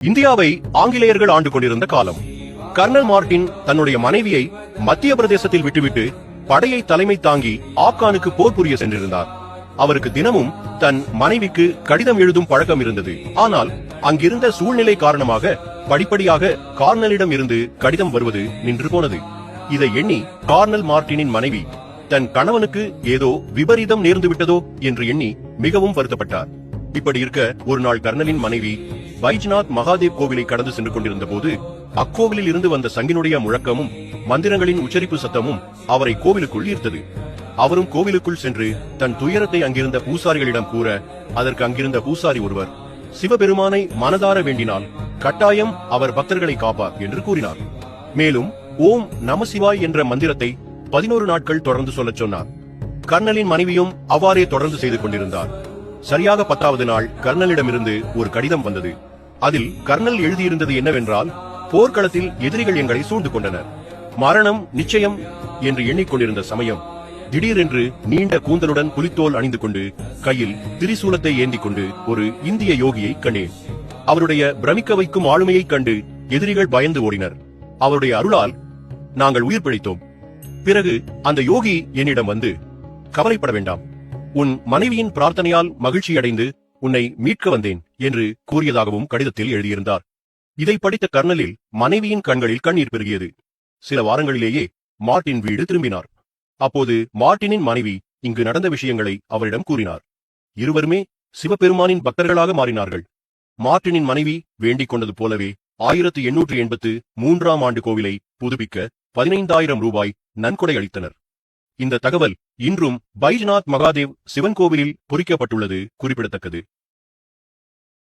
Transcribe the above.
இந்தியாவை ஆங்கிலேயர்கள் ஆண்டு கொண்டிருந்த காலம். கர்னல் மார்டின் தன்னுடைய மனைவியை மத்திய பிரதேசத்தில் விட்டுவிட்டு படையை தலைமை தாங்கி ஆப்கானுக்கு போர் புரிய சென்றிருந்தார். அவருக்கு தினமும் தன் மனைவிக்கு கடிதம் எழுதும் பழக்கம் இருந்தது. ஆனால் அங்கிருந்த சூழ்நிலை காரணமாக படிப்படியாக கார்னலிடம் இருந்து கடிதம் வருவது நின்று போனது. இதை எண்ணி கார்னல் மார்டினின் மனைவி தன் கணவனுக்கு ஏதோ விபரீதம் நேர்ந்து விட்டதோ என்று எண்ணி மிகவும் வருத்தப்பட்டார். இப்படி இருக்க ஒரு நாள் கர்னலின் மனைவி வைஜ்நாத் மகாதேவ் கோவிலை கடந்து சென்று கொண்டிருந்த போது அக்கோவிலில் இருந்து வந்த சங்கினுடைய முழக்கமும் மந்திரங்களின் உச்சரிப்பு சத்தமும் அவரை கோவிலுக்குள் ஈர்த்தது. அவரும் கோவிலுக்குள் சென்று தன் துயரத்தை அங்கிருந்த பூசாரிகளிடம் கூற அதற்கு அங்கிருந்த பூசாரி ஒருவர் சிவபெருமானை மனதார வேண்டினால் கட்டாயம் அவர் பக்தர்களை காப்பார் என்று கூறினார். மேலும் ஓம் நமசிவாய் என்ற மந்திரத்தை பதினோரு நாட்கள் தொடர்ந்து சொல்லச் சொன்னார். கர்னலின் மனைவியும் அவ்வாறே தொடர்ந்து செய்து கொண்டிருந்தார். சரியாக பத்தாவது நாள் கர்னலிடமிருந்து ஒரு கடிதம் வந்தது. அதில் கர்னல் எழுதியிருந்தது என்னவென்றால் போர்க்களத்தில் எதிரிகள் எங்களை சூழ்ந்து கொண்டனர் மரணம் நிச்சயம் என்று எண்ணிக்கொண்டிருந்த சமயம். திடீரென்று நீண்ட கூந்தலுடன் புலித்தோல் அணிந்து கொண்டு கையில் திரிசூலத்தை ஏந்தி கொண்டு ஒரு இந்திய யோகியை கண்டேன். அவருடைய பிரமிக்க வைக்கும் ஆளுமையைக் கண்டு எதிரிகள் பயந்து ஓடினர். அவருடைய அருளால் நாங்கள் உயிர் பிழைத்தோம். பிறகு அந்த யோகி என்னிடம் வந்து கவலைப்பட வேண்டாம். உன் மனைவியின் பிரார்த்தனையால் மகிழ்ச்சியடைந்து உன்னை மீட்க வந்தேன். என்று கூறியதாகவும் கடிதத்தில் எழுதியிருந்தார். இதை படித்த கர்னலில் மனைவியின் கண்களில் கண்ணீர் பெருகியது. சில வாரங்களிலேயே மார்ட்டின் வீடு திரும்பினார். அப்போது மார்ட்டினின் மனைவி இங்கு நடந்த விஷயங்களை அவரிடம் கூறினார். இருவருமே சிவபெருமானின் பக்தர்களாக மாறினார்கள். மார்ட்டினின் மனைவி வேண்டிக் கொண்டது போலவே ஆயிரத்து எண்ணூற்று எண்பத்து மூன்றாம் ஆண்டு கோவிலை புதுப்பிக்க பதினைந்தாயிரம் ரூபாய் நன்கொடை அளித்தனர். இந்த தகவல் இன்றும் பைஜ்நாத் மகாதேவ் சிவன் கோவிலில் பொறிக்கப்பட்டுள்ளது குறிப்பிடத்தக்கது.